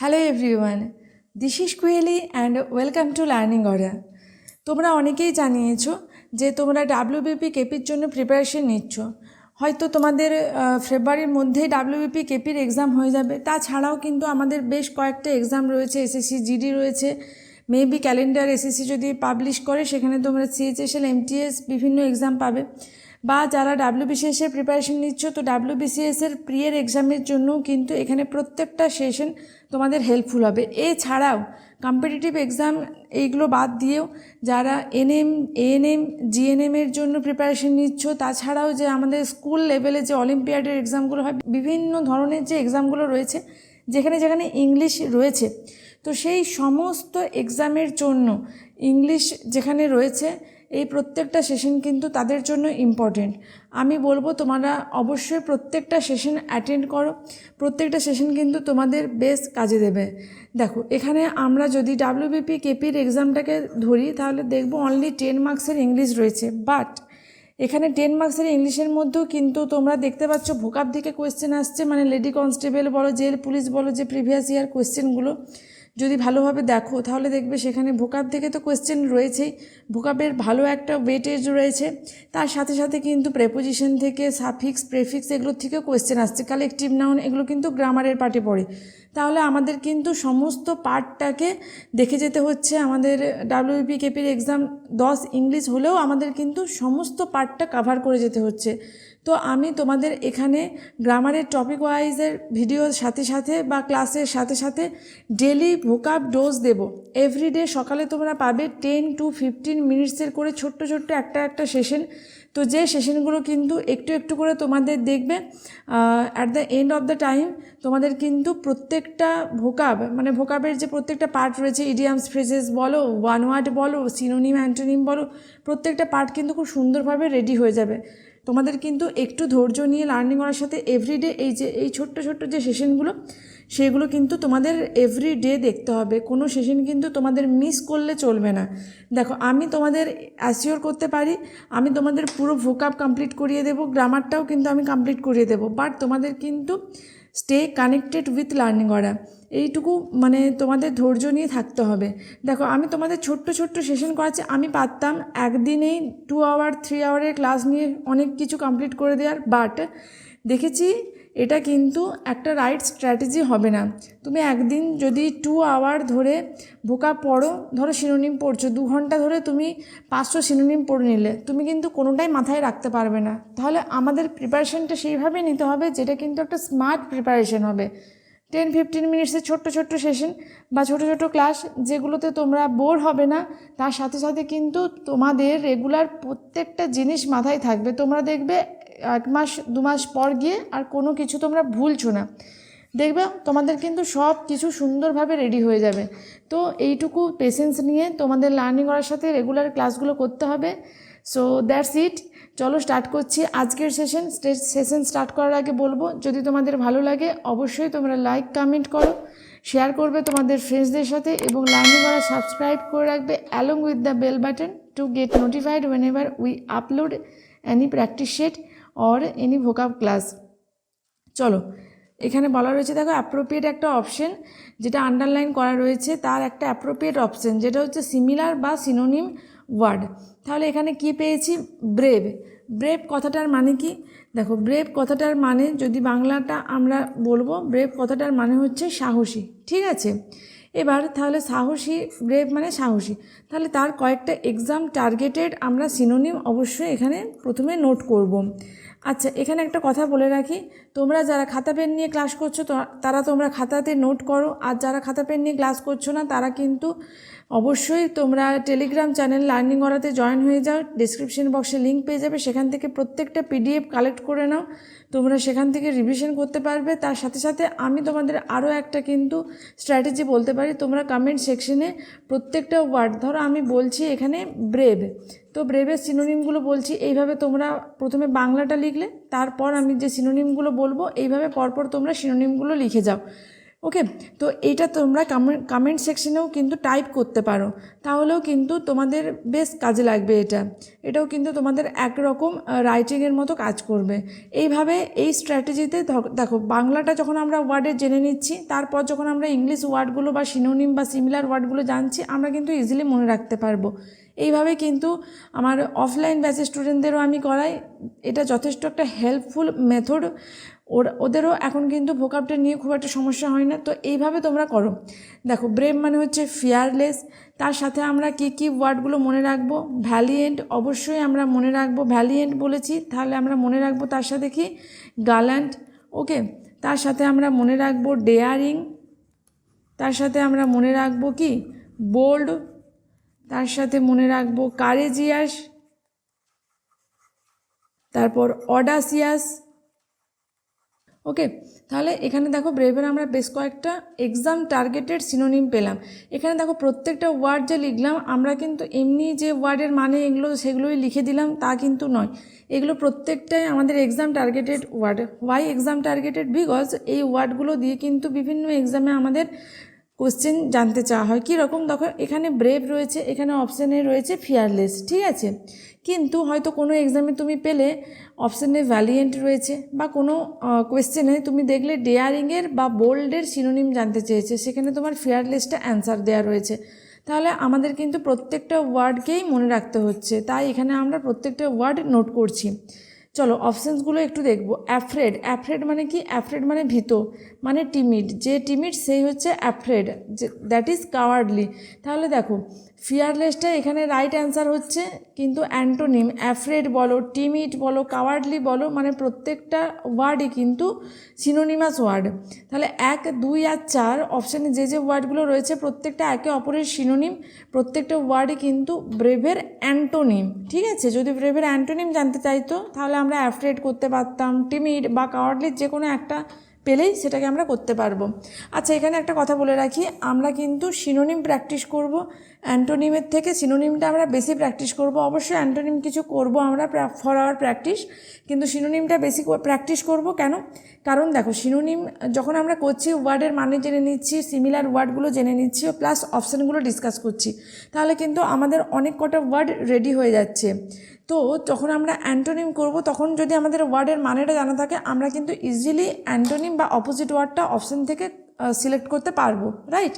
Hello everyone this is Koyeli and welcome to learning order তোমরা অনেকেই জানিয়েছো যে তোমরা ডাব্লিউবিপি কেপির জন্য প্রিপারেশন নিচ্ছ। হয়তো তোমাদের ফেব্রুয়ারির মধ্যেই ডাব্লিউবিপি কেপির এক্সাম হয়ে যাবে। তাছাড়াও কিন্তু আমাদের বেশ কয়েকটা এক্সাম রয়েছে এসএসসি জিডি রয়েছে। মেবি ক্যালেন্ডার এসএসসি যদি পাবলিশ করে, সেখানে তোমরা সিএইচএসএল এমটিএস বিভিন্ন এক্সাম পাবে। বা যারা ডাব্লিউবিসিএস এর প্রিপারেশন নিচ্ছ, তো ডাব্লিউবিসিএস এর প্রিয়ের এক্সামের জন্য কিন্তু এখানে প্রত্যেকটা সেশন তোমাদের হেল্পফুল হবে। এছাড়াও কম্পিটিটিভ এক্সাম এইগুলো বাদ দিয়েও যারা এনএম এএনএম জিএনএম এর জন্য প্রিপারেশন নিচ্ছ, তাছাড়াও যে আমাদের স্কুল লেভেলে যে অলিম্পিয়াডের এক্সামগুলো হয়, বিভিন্ন ধরনের যে এক্সামগুলো রয়েছে, যেখানে যেখানে ইংলিশ রয়েছে, তো সেই সমস্ত এক্সামের জন্য ইংলিশ যেখানে রয়েছে এই প্রত্যেকটা সেশন কিন্তু তাদের জন্য ইম্পর্টেন্ট আমি বলব তোমরা অবশ্যই প্রত্যেকটা সেশন অ্যাটেন্ড করো। প্রত্যেকটা সেশন কিন্তু তোমাদের বেশ কাজে দেবে। দেখো, এখানে আমরা যদি ডাব্লিউবিপি কেপির এক্সামটাকে ধরি, তাহলে দেখব অনলি টেন মার্কসের ইংলিশ রয়েছে। বাট এখানে টেন মার্কসের ইংলিশের মধ্যেও কিন্তু তোমরা দেখতে পাচ্ছ ভোকাপ থেকে কোয়েশ্চেন আসছে। মানে লেডি কনস্টেবল বলো জেল পুলিশ বলো, যে প্রিভিয়াস ইয়ার কোয়েশ্চেনগুলো যদি ভালোভাবে দেখো, তাহলে দেখবে সেখানে ভোকাপ থেকে তো কোয়েশ্চেন রয়েছেই। ভোকাপের ভালো একটা ওয়েটেজ রয়েছে। তার সাথে সাথে কিন্তু প্রেপোজিশন থেকে সাফিক্স প্রেফিক্স এগুলোর থেকেও কোয়েশ্চেন আসছে। কালেকটিভ নাউন এগুলো কিন্তু গ্রামারের পার্টে পড়ে। তাহলে আমাদের কিন্তু সমস্ত পার্টটাকে দেখে যেতে হচ্ছে। আমাদের ডাব্লিউপি কেপির এক্সাম দশ ইংলিশ হলেও আমাদের কিন্তু সমস্ত পার্টটা কাভার করে যেতে হচ্ছে। তো আমি তোমাদের এখানে গ্রামারের টপিক ওয়াইজের ভিডিওর সাথে সাথে বা ক্লাসের সাথে সাথে ডেলি ভোকাব ডোজ দেব। এভরিডে সকালে তোমরা পাবে টেন টু ফিফটিন মিনিটসের করে ছোট্ট ছোট্ট একটা একটা সেশন তো যে সেশনগুলো কিন্তু একটু একটু করে তোমাদের দেখবে at the end of the time তোমাদের কিন্তু প্রত্যেকটা ভোকাব মানে ভোকাবের যে প্রত্যেকটা পার্ট রয়েছে ইডিয়ামস ফ্রেজেস বলো ওয়ান ওয়ার্ড বলো সিনোনিম অ্যান্টোনিম বলো, প্রত্যেকটা পার্ট কিন্তু খুব সুন্দরভাবে রেডি হয়ে যাবে। তোমাদের কিন্তু একটু ধৈর্য নিয়ে লার্নিং করার সাথে এভরিডে এই যে, এই ছোট্ট ছোট্ট যে সেশনগুলো সেগুলো কিন্তু তোমাদের এভরি ডে দেখতে হবে। কোনো সেশন কিন্তু তোমাদের মিস করলে চলবে না। দেখো, আমি তোমাদের অ্যাসিওর করতে পারি, আমি তোমাদের পুরো ভোকাপ কমপ্লিট করিয়ে দেবো গ্রামারটাও কিন্তু আমি কমপ্লিট করিয়ে দেবো বাট তোমাদের কিন্তু স্টে কানেক্টেড উইথ লার্নিং করা এইটুকু মানে তোমাদের ধৈর্য নিয়ে থাকতে হবে। দেখো, আমি তোমাদের ছোট্ট ছোট্ট সেশন করাচ্ছি। আমি পারতাম একদিনেই টু আওয়ার থ্রি আওয়ারের ক্লাস নিয়ে অনেক কিছু কমপ্লিট করে দেওয়ার বাট দেখেছি এটা কিন্তু একটা রাইট স্ট্র্যাটেজি হবে না। তুমি একদিন যদি টু আওয়ার ধরে বোকা পড়ো, ধরো সিনোনিম পড়ছো, দু ঘণ্টা ধরে তুমি পাঁচশো সিনোনিম পড়ে নিলে, তুমি কিন্তু কোনোটাই মাথায় রাখতে পারবে না। তাহলে আমাদের প্রিপারেশনটা সেইভাবেই নিতে হবে, যেটা কিন্তু একটা স্মার্ট প্রিপারেশন হবে। টেন ফিফটিন মিনিটসের ছোট্ট ছোট্ট সেশন বা ছোট ছোট ক্লাস যেগুলোতে তোমরা বোর হবে না, তার সাথে সাথে কিন্তু তোমাদের রেগুলার প্রত্যেকটা জিনিস মাথায় থাকবে। তোমরা দেখবে এক মাস, দু মাস পর গিয়ে আর কোনো কিছু তোমরা ভুলছো না। দেখবে তোমাদের কিন্তু সব কিছু সুন্দরভাবে রেডি হয়ে যাবে। তো এইটুকু পেশেন্স নিয়ে তোমাদের লার্নিং করার সাথে রেগুলার ক্লাসগুলো করতে হবে। সো দ্যাটস ইট চলো স্টার্ট করছি। আজকের সেশন সেশন স্টার্ট করার আগে বলব, যদি তোমাদের ভালো লাগে, অবশ্যই তোমরা লাইক কমেন্ট করো শেয়ার করবে তোমাদের ফ্রেন্ডসদের সাথে এবং লাইনে করা সাবস্ক্রাইব করে রাখবে along with the bell button to get notified whenever we upload any practice set or any vocab class চলো, এখানে বলা রয়েছে, দেখো অ্যাপ্রোপ্রিয়েট একটা অপশন যেটা আন্ডারলাইন করা রয়েছে, তার একটা অ্যাপ্রোপ্রিয়েট অপশন যেটা হচ্ছে সিমিলার বা সিনোনিম ওয়ার্ড তাহলে এখানে কি পেয়েছি? ব্রেভ ব্রেভ কথাটার মানে কি? দেখো ব্রেভ কথাটার মানে যদি বাংলাটা আমরা বলব ব্রেভ কথাটার মানে হচ্ছে সাহসী, ঠিক আছে? এবার তাহলে সাহসী ব্রেভ মানে সাহসী। তাহলে তার কয়েকটা এক্সাম টার্গেটেড আমরা সিনোনিম অবশ্যই এখানে প্রথমে নোট করব। আচ্ছা এখানে একটা কথা বলে রাখি। তোমরা যারা খাতা পেন নিয়ে ক্লাস করছ তারা তোমরা খাতাতে নোট করো। আর যারা খাতা পেন নিয়ে ক্লাস করছ না, তারা কিন্তু অবশ্যই তোমরা টেলিগ্রাম চ্যানেল লার্নিং করাতে জয়েন হয়ে যাও। ডিসক্রিপশন বক্সে লিঙ্ক পেয়ে যাবে। সেখান থেকে প্রত্যেকটা পিডিএফ কালেক্ট করে নাও। তোমরা সেখান থেকে রিভিশন করতে পারবে। তার সাথে সাথে আমি তোমাদের আরও একটা কিন্তু স্ট্র্যাটেজি বলতে পারি। তোমরা কমেন্ট সেকশনে প্রত্যেকটা ওয়ার্ড ধরো আমি বলছি এখানে ব্রেভ তো ব্রেভের সিনোনিমগুলো বলছি। এইভাবে তোমরা প্রথমে বাংলাটা লিখলে, তারপর আমি যে সিনোনিমগুলো বলব, এইভাবে পরপর তোমরা সিনোনিমগুলো লিখে যাও। ওকে তো এটা তোমরা কমেন্ট সেকশনেও কিন্তু টাইপ করতে পারো। তাহলেও কিন্তু তোমাদের বেশ কাজে লাগবে এটা। এটাও কিন্তু তোমাদের একরকম রাইটিংয়ের মতো কাজ করবে। এইভাবে এই স্ট্র্যাটেজিতে দেখো, বাংলাটা যখন আমরা ওয়ার্ডে জেনে নিচ্ছি, তারপর যখন আমরা ইংলিশ ওয়ার্ডগুলো বা সিনোনিম বা সিমিলার ওয়ার্ডগুলো জানছি, আমরা কিন্তু ইজিলি মনে রাখতে পারব। এইভাবে কিন্তু আমার অফলাইন ব্যাচের স্টুডেন্টদেরও আমি করাই। এটা যথেষ্ট একটা হেল্পফুল মেথড ওর, ওদেরও এখন কিন্তু ভোকাবটা নিয়ে খুব একটা সমস্যা হয় না। তো এইভাবে তোমরা করো। দেখো ব্রেভ মানে হচ্ছে ফিয়ারলেস তার সাথে আমরা কি কি ওয়ার্ডগুলো মনে রাখব? ভ্যালিয়েন্ট অবশ্যই আমরা মনে রাখব। ভ্যালিয়েন্ট বলেছি, তাহলে আমরা মনে রাখব তার সাথে কি? গাল্যান্ট ওকে তার সাথে আমরা মনে রাখব ডেয়ারিং তার সাথে আমরা মনে রাখব কি? বোল্ড তার সাথে মনে রাখব কারেজিয়াস তারপর অডাসিয়াস ওকে? তাহলে এখানে দেখো ব্রেভের আমরা বেশ কয়েকটা এক্সাম টার্গেটেড সিনোনিম পেলাম। এখানে দেখো প্রত্যেকটা ওয়ার্ড যে লিখলাম, আমরা কিন্তু এমনি যে ওয়ার্ডের মানে এগুলো, সেগুলোই লিখে দিলাম, তা কিন্তু নয়। এগুলো প্রত্যেকটাই আমাদের exam targeted word why exam targeted because এই ওয়ার্ডগুলো দিয়ে কিন্তু বিভিন্ন এক্সামে আমাদের কোশ্চেন জানতে চাওয়া হয় কীরকম দেখো, এখানে ব্রেভ রয়েছে, এখানে অপশানে রয়েছে ফিয়ারলেস ঠিক আছে? কিন্তু হয়তো কোনো এক্সামে তুমি পেলে অপশানে ভ্যালিয়েন্ট রয়েছে, বা কোনো কোয়েশ্চেনে তুমি দেখলে ডেয়ারিংয়ের বা বোল্ডের সিনোনিম জানতে চেয়েছে, সেখানে তোমার ফিয়ারলেসটা অ্যান্সার দেওয়া রয়েছে। তাহলে আমাদের কিন্তু প্রত্যেকটা ওয়ার্ডকেই মনে রাখতে হচ্ছে, তাই এখানে আমরা প্রত্যেকটা ওয়ার্ড নোট করছি। চলো অপশানসগুলো একটু দেখব। অ্যাফ্রেড অ্যাফ্রেড মানে কি? অ্যাফ্রেড মানে ভীত মানে টিমিড যে টিমিড সেই হচ্ছে অ্যাফ্রেড যে দ্যাট ইজ কাওয়ার্ডলি তাহলে দেখো ফিয়ারলেসটা এখানে রাইট অ্যান্সার হচ্ছে, কিন্তু অ্যান্টোনিম, অ্যাফ্রেড বলো টিমিড বলো, কাওয়ার্ডলি বলো মানে প্রত্যেকটা ওয়ার্ডই কিন্তু সিনোনিমাস ওয়ার্ড তাহলে এক, দুই আর চার অপশানে যে যে ওয়ার্ডগুলো রয়েছে, প্রত্যেকটা একে অপরের সিনোনিম প্রত্যেকটা ওয়ার্ডই কিন্তু ব্রেভের অ্যান্টোনিম, ঠিক আছে? যদি ব্রেভের অ্যান্টোনিম জানতে চাইতো, তাহলে আমরা অ্যাফ্রেড করতে পারতাম টিমিড বা কাওয়ার্ডলির যে কোনো একটা পেলেই সেটাকে আমরা করতে পারব। আচ্ছা এখানে একটা কথা বলে রাখি, আমরা কিন্তু সিনোনিম প্র্যাকটিস করব। অ্যান্টোনিমের থেকে সিনোনিমটা আমরা বেশি প্র্যাকটিস করব। অবশ্যই অ্যান্টোনিম কিছু করব আমরা ফর আওয়ার প্র্যাকটিস কিন্তু সিনোনিমটা বেশি প্র্যাকটিস করব কেন? কারণ দেখো সিনোনিম যখন আমরা করছি, ওয়ার্ডের মানে জেনে নিচ্ছি সিমিলার ওয়ার্ডগুলো জেনে নিচ্ছি, ও প্লাস অপশানগুলো ডিসকাস করছি, তাহলে কিন্তু আমাদের অনেক কটা ওয়ার্ড রেডি হয়ে যাচ্ছে। তো যখন আমরা অ্যান্টোনিম করব, তখন যদি আমাদের ওয়ার্ডের মানেটা জানা থাকে, আমরা কিন্তু ইজিলি অ্যান্টোনিম বা অপোজিট ওয়ার্ডটা অপশন থেকে সিলেক্ট করতে পারব রাইট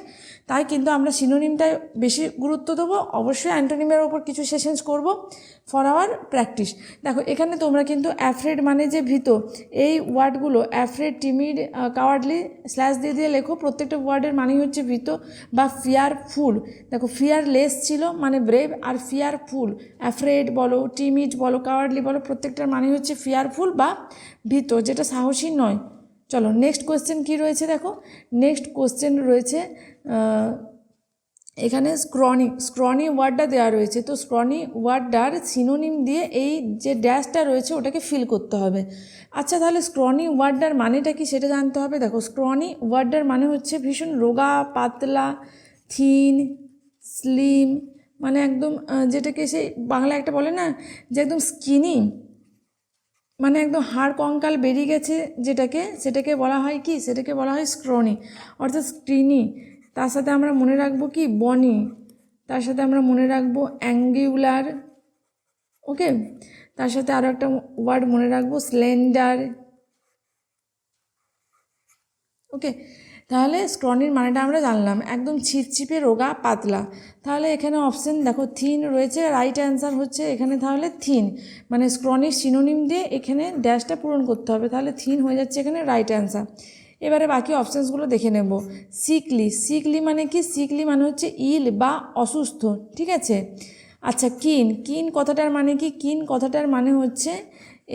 তাই কিন্তু আমরা সিনোনিমটায় বেশি গুরুত্ব দেবো। অবশ্যই অ্যান্টোনিমের ওপর কিছু সেশনস করব ফর আওয়ার প্র্যাকটিস দেখো, এখানে তোমরা কিন্তু অ্যাফ্রেড মানে যে ভীত, এই ওয়ার্ডগুলো অ্যাফ্রেড টিমিড কাওয়ার্ডলি স্ল্যাশ দিয়ে দিয়ে লেখো। প্রত্যেকটা ওয়ার্ডের মানেই হচ্ছে ভীত বা ফিয়ার ফুল দেখো ফিয়ার লেস ছিল মানে ব্রেভ আর ফিয়ার ফুল অ্যাফ্রেড বলো টিমিড বলো কাওয়ার্ডলি বলো, প্রত্যেকটার মানে হচ্ছে ফিয়ারফুল বা ভীত, যেটা সাহসী নয়। চলো নেক্সট কোয়েশ্চেন কী রয়েছে দেখো? নেক্সট কোয়েশ্চেন রয়েছে এখানে স্ক্রনি স্ক্রনি ওয়ার্ডটা দেওয়া রয়েছে। তো স্ক্রনি ওয়ার্ডটার সিনোনিম দিয়ে এই যে ড্যাশটা রয়েছে, ওটাকে ফিল করতে হবে। আচ্ছা তাহলে স্ক্রনি ওয়ার্ডটার মানেটা কি সেটা জানতে হবে? দেখো স্ক্রনি ওয়ার্ডটার মানে হচ্ছে ভীষণ রোগা, পাতলা থিন স্লিম মানে একদম যেটাকে সেই বাংলা একটা বলে না, যে একদম স্কিনি মানে একদম হাড় কঙ্কাল বেরিয়ে গেছে যেটাকে, সেটাকে বলা হয় কি? সেটাকে বলা হয় স্ক্রনি, অর্থাৎ স্ক্রিনি। তার সাথে আমরা মনে রাখব কি? বনি। তার সাথে আমরা মনে রাখব অ্যাঙ্গিউলার, ওকে? তার সাথে আরও একটা ওয়ার্ড মনে রাখব, স্লেন্ডার, ওকে? তাহলে স্ক্রনির মানেটা আমরা জানলাম। একদম ছিপছিপে রোগা, পাতলা। তাহলে এখানে অপশান দেখো, থিন রয়েছে রাইট অ্যান্সার হচ্ছে এখানে তাহলে থিন। মানে স্ক্রনির সিনোনিম দিয়ে এখানে ড্যাশটা পূরণ করতে হবে, তাহলে থিন হয়ে যাচ্ছে এখানে রাইট অ্যান্সার এবারে বাকি অপশানসগুলো দেখে নেব। সিকলি সিকলি মানে কি? সিকলি মানে হচ্ছে ইল বা অসুস্থ, ঠিক আছে? আচ্ছা কিন কিন কথাটার মানে কি? কিন কথাটার মানে হচ্ছে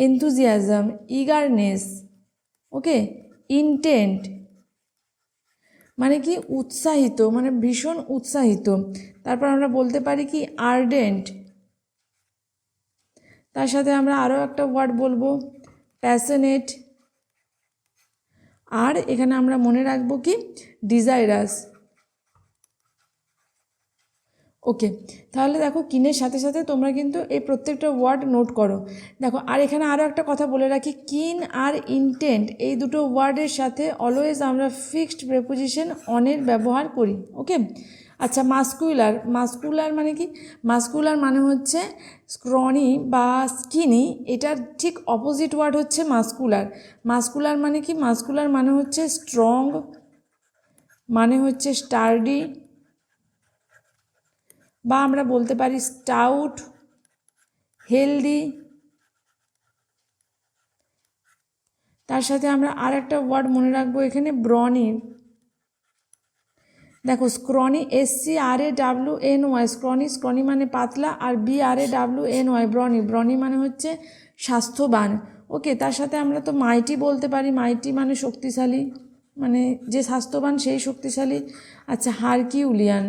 এনথুজিয়াজম ইগারনেস ওকে ইনটেন্ট মানে কি উৎসাহিত মানে ভীষণ উৎসাহিত। তারপর আমরা বলতে পারি কি আর্ডেন্ট তার সাথে আমরা আরও একটা ওয়ার্ড বলব প্যাশনেট আর এখানে আমরা মনে রাখব কি ডিজাইরাস ওকে তাহলে দেখো কিনের সাথে সাথে তোমরা কিন্তু এই প্রত্যেকটা ওয়ার্ড নোট করো। দেখো, আর এখানে আরও একটা কথা বলে রাখি, কিন আর ইনটেন্ট এই দুটো ওয়ার্ডের সাথে অলওয়েজ আমরা ফিক্সড প্রেপোজিশন অনের ব্যবহার করি ওকে আচ্ছা মাস্কুলার মাস্কুলার মানে কি? মাস্কুলার মানে হচ্ছে স্ক্রনি বা স্কিনি এটার ঠিক অপোজিট ওয়ার্ড হচ্ছে মাস্কুলার মাস্কুলার মানে কি? মাস্কুলার মানে হচ্ছে স্ট্রং মানে হচ্ছে স্টার্ডি বা আমরা বলতে পারি স্টাউট হেলদি তার সাথে আমরা আর একটা ওয়ার্ড মনে রাখব, এখানে ব্রনি দেখো scrawny S C R A W N Y scrawny scrawny মানে পাতলা আর B R A W N Y brawny brawny মানে হচ্ছে স্বাস্থ্যবান। ওকে তার সাথে আমরা তো মাইটি বলতে পারি। মাইটি মানে শক্তিশালী মানে যে স্বাস্থ্যবান সেই শক্তিশালী। আচ্ছা হারকিউলিয়ান।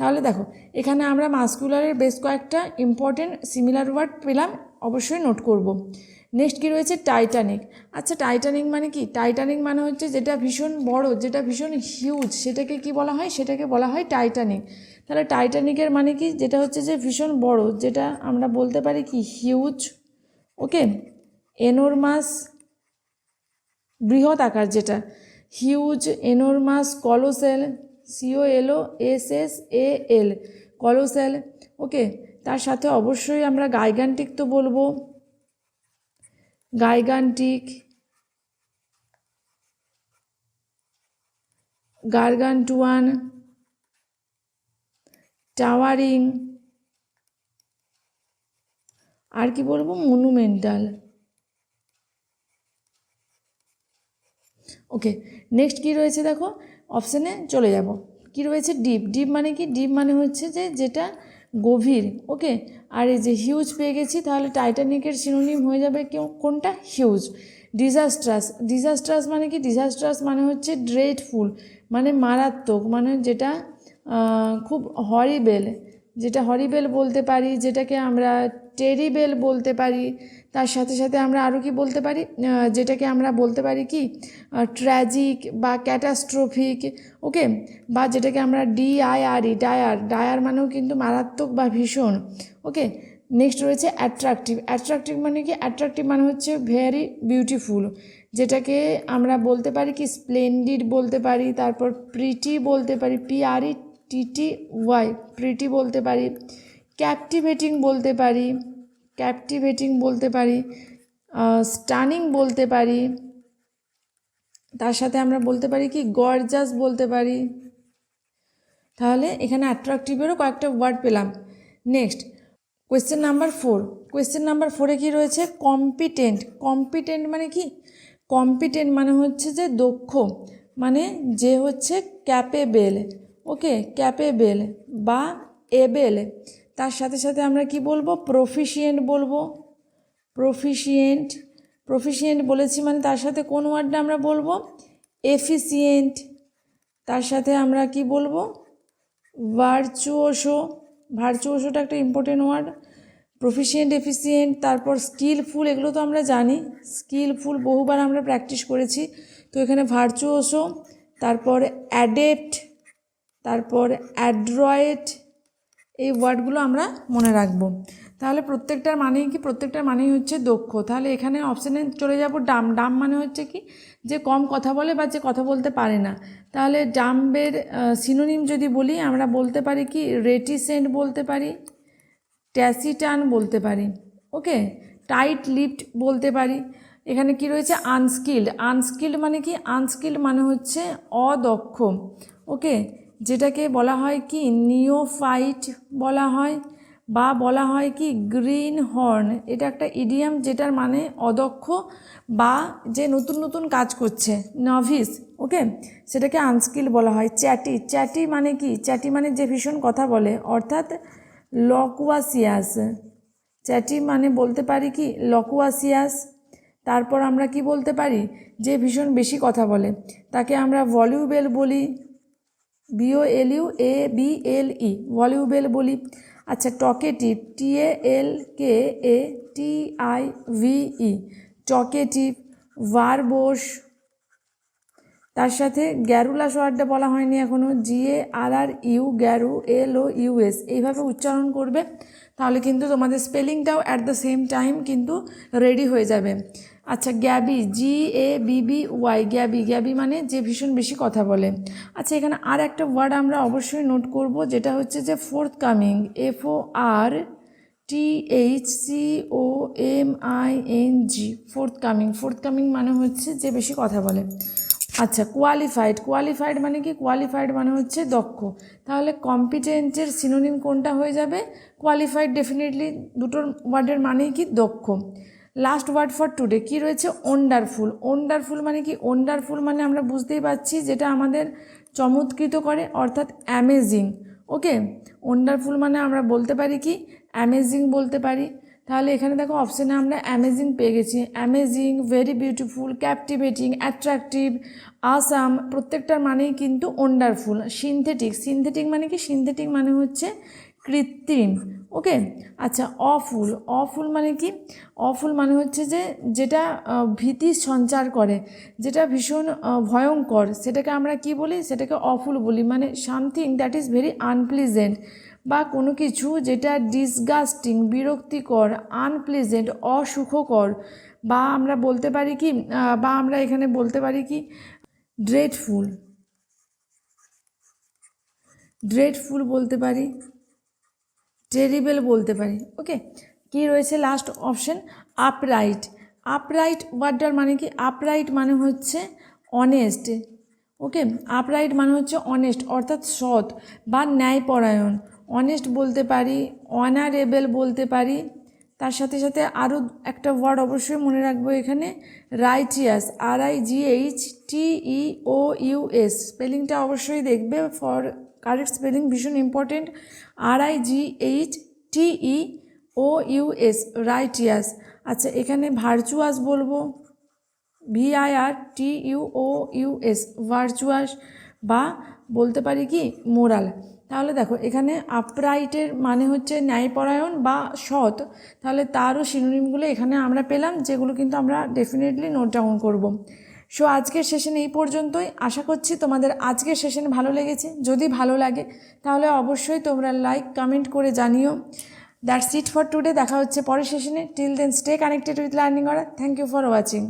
তাহলে দেখো, এখানে আমরা মাস্কুলারের বেশ কয়েকটা ইম্পর্টেন্ট সিমিলার ওয়ার্ড পেলাম, অবশ্যই নোট করব। নেক্সট কী রয়েছে? টাইটানিক আচ্ছা টাইটানিক মানে কি? টাইটানিক মানে হচ্ছে যেটা ভীষণ বড়, যেটা ভীষণ হিউজ সেটাকে কি বলা হয়? সেটাকে বলা হয় টাইটানিক তাহলে টাইটানিকের মানে কি? যেটা হচ্ছে যে ভীষণ বড়, যেটা আমরা বলতে পারি কি হিউজ ওকে এনোরমাস বৃহৎ আকার যেটা। Huge enormous colossal C O L O S S A L colossal okay তার সাথে অবশ্যই আমরা গাইগান্টিক তো বলব। গাইগান্টিক, গার্গান্টুয়ান, টাওয়ারিং, আর কি বলব? মনুমেন্টাল। ওকে নেক্সট কি রয়েছে দেখো? অপশানে চলে যাব। কি রয়েছে? ডিপ ডিপ মানে কি? ডিপ মানে হচ্ছে যে, যেটা গভীর। ওকে আর এই যে হিউজ পেয়ে গেছি, তাহলে টাইটানিকের সিনোনিম হয়ে যাবে কেউ? কোনটা? হিউজ ডিজাস্ট্রাস ডিজাস্ট্রাস মানে কি? ডিজাস্ট্রাস মানে হচ্ছে ড্রেডফুল মানে মারাত্মক। মানে যেটা খুব হরিবেল যেটা হরিবেল বলতে পারি, যেটাকে আমরা টেরিবেল বলতে পারি। তার সাথে সাথে আমরা আরও কি বলতে পারি? যেটাকে আমরা বলতে পারি কি? ট্র্যাজিক বা ক্যাটাস্ট্রফিক ওকে বা যেটাকে আমরা ডিআইআরই ডায়ার ডায়ার মানেও কিন্তু মারাত্মক বা ভীষণ ওকে নেক্সট রয়েছে অ্যাট্রাকটিভ অ্যাট্রাকটিভ মানে কি? অ্যাট্রাকটিভ মানে হচ্ছে ভেরি বিউটিফুল যেটাকে আমরা বলতে পারি কি স্প্লেন্ডিড বলতে পারি, তারপর প্রিটি বলতে পারি পিআরই টিটি ওয়াই প্রিটি বলতে পারি। ক্যাপটিভেটিং বলতে পারি ক্যাপটিভেটিং বলতে পারি স্টানিং বলতে পারি, তার সাথে আমরা বলতে পারি কি গর্জাস বলতে পারি। তাহলে এখানে অ্যাট্রাকটিভেরও কয়েকটা ওয়ার্ড পেলাম। Next question number four question number ফোরে কি রয়েছে? কম্পিটেন্ট কম্পিটেন্ট মানে কি? কম্পিটেন্ট মানে হচ্ছে যে দক্ষ মানে যে হচ্ছে ক্যাপেবেল ওকে ক্যাপেবেল বা এবেল তার সাথে সাথে আমরা কি বলব? প্রফিসিয়েন্ট বলব। প্রফিসিয়েন্ট প্রফিসিয়েন্ট বলেছি মানে তার সাথে কোন ওয়ার্ডটা আমরা বলব? এফিসিয়েন্ট তার সাথে আমরা কি বলব? ভার্চুওসো ভার্চুওসোটা একটা ইম্পর্টেন্ট ওয়ার্ড প্রফিসিয়েন্ট এফিসিয়েন্ট তারপর স্কিলফুল এগুলো তো আমরা জানি। স্কিলফুল বহুবার আমরা প্র্যাকটিস করেছি। তো এখানে ভার্চুওসো তারপর অ্যাডেপ্ট তারপর অ্যাড্রয়েড এই ওয়ার্ডগুলো আমরা মনে রাখব। তাহলে প্রত্যেকটার মানেই কি? প্রত্যেকটার মানেই হচ্ছে দক্ষ। তাহলে এখানে অপশানে চলে যাব ডাম। ডাম মানে হচ্ছে কি? যে কম কথা বলে বা যে কথা বলতে পারে না। তাহলে ডাম্বের সিনোনিম যদি বলি, আমরা বলতে পারি কি? রেটিসেন্ট বলতে পারি ট্যাসিটান বলতে পারি ওকে টাইট লিপড বলতে পারি। এখানে কি রয়েছে? আনস্কিল্ড আনস্কিল্ড মানে কি? আনস্কিল্ড মানে হচ্ছে অদক্ষ ওকে যেটাকে বলা হয় কি, নিওফাইট বলা হয় বা বলা হয় কি, গ্রিন হর্ন। এটা একটা ইডিয়াম যেটার মানে অদক্ষ বা যে নতুন নতুন কাজ করছে নভিস ওকে সেটাকে আনস্কিল বলা হয় চ্যাটি চ্যাটি মানে কি? চ্যাটি মানে যে ভীষণ কথা বলে, অর্থাৎ লকুয়াসিয়াস চ্যাটি মানে বলতে পারি কি লকুয়াসিয়াস তারপর আমরা কি বলতে পারি? যে ভীষণ বেশি কথা বলে। তাকে আমরা ভলিউবেল বলি V O L U A B L E, voluble বলি। আচ্ছা talkative, T A L K A T I V E, talkative, verbose. তার সাথে গ্যারুলাস ওয়ার্ডটা বলা হয়নি এখনও G A R R U, গ্যারু, L O U S এইভাবে উচ্চারণ করবে, তাহলে কিন্তু তোমাদের স্পেলিংটাও অ্যাট দ্য সেম টাইম কিন্তু রেডি হয়ে যাবে। আচ্ছা গ্যাবি জি এ বিবি ওয়াই গ্যাবি গ্যাবি মানে যে ভীষণ বেশি কথা বলে। আচ্ছা এখানে আর একটা ওয়ার্ড আমরা অবশ্যই নোট করব, যেটা হচ্ছে যে forthcoming F O R T H C O M I N G forthcoming forthcoming মানে হচ্ছে যে বেশি কথা বলে। আচ্ছা কোয়ালিফাইড কোয়ালিফাইড মানে কি? কোয়ালিফাইড মানে হচ্ছে দক্ষ। তাহলে কম্পিটেন্টের সিনোনিম কোনটা হয়ে যাবে? কোয়ালিফাইড ডেফিনেটলি দুটোর ওয়ার্ডের মানেই কি? দক্ষ। লাস্ট ওয়ার্ড ফর টুডে কি রয়েছে? ওন্ডারফুল ওন্ডারফুল মানে কি? ওন্ডারফুল মানে আমরা বুঝতেই পারছি যেটা আমাদের চমৎকৃত করে, অর্থাৎ অ্যামেজিং ওকে ওন্ডারফুল মানে আমরা বলতে পারি কি? অ্যামেজিং বলতে পারি। তাহলে এখানে দেখো অপশানে আমরা অ্যামেজিং পেয়ে গেছি। Amazing very beautiful captivating attractive awesome প্রত্যেকটার মানেই কিন্তু ওন্ডারফুল সিনথেটিক সিনথেটিক মানে কি? সিনথেটিক মানে হচ্ছে কৃত্রিম ওকে আচ্ছা অফুল অফুল মানে কি? অফুল মানে হচ্ছে যে, যেটা ভীতি সঞ্চার করে, যেটা ভীষণ ভয়ঙ্কর, সেটাকে আমরা কি বলি? সেটাকে অফুল বলি মানে something that is very unpleasant বা কোনো কিছু যেটা ডিসগাস্টিং বিরক্তিকর আনপ্লেজেন্ট অসুখকর বা আমরা বলতে পারি কি বা আমরা এখানে বলতে পারি কি ড্রেডফুল ড্রেডফুল বলতে পারি। টেরিবেল বলতে পারি। ওকে? কি রয়েছে লাস্ট অপশন আপরাইট আপরাইট ওয়ার্ডটার মানে কি? আপরাইট মানে হচ্ছে অনেস্ট ওকে? আপরাইট মানে হচ্ছে অনেস্ট অর্থাৎ সৎ বা ন্যায়পরায়ণ। অনেস্ট বলতে পারি অনারেবেল বলতে পারি। তার সাথে সাথে আরও একটা ওয়ার্ড অবশ্যই মনে রাখব এখানে righteous R I G H T E O U S স্পেলিংটা অবশ্যই দেখবে ফর কারেক্ট স্পেলিং ভীষণ important R I G H T E O U S righteous আচ্ছা এখানে ভার্চুয়াস বলব V I R T U O U S virtuous বা বলতে পারি কি মোরাল তাহলে দেখো, এখানে আপরাইটের মানে হচ্ছে ন্যায়পরায়ণ বা সৎ। তাহলে তারও সিনোনিমগুলো এখানে আমরা পেলাম, যেগুলো কিন্তু আমরা ডেফিনেটলি নোট ডাউন করব। সো আজকের সেশন এই পর্যন্তই। আশা করছি তোমাদের আজকের সেশন ভালো লেগেছে। যদি ভালো লাগে, তাহলে অবশ্যই তোমরা লাইক কমেন্ট করে জানিও। দ্যাটস ইট ফর টুডে দেখা হচ্ছে পরের সেশনে। Till then stay connected with learning order thank you for watching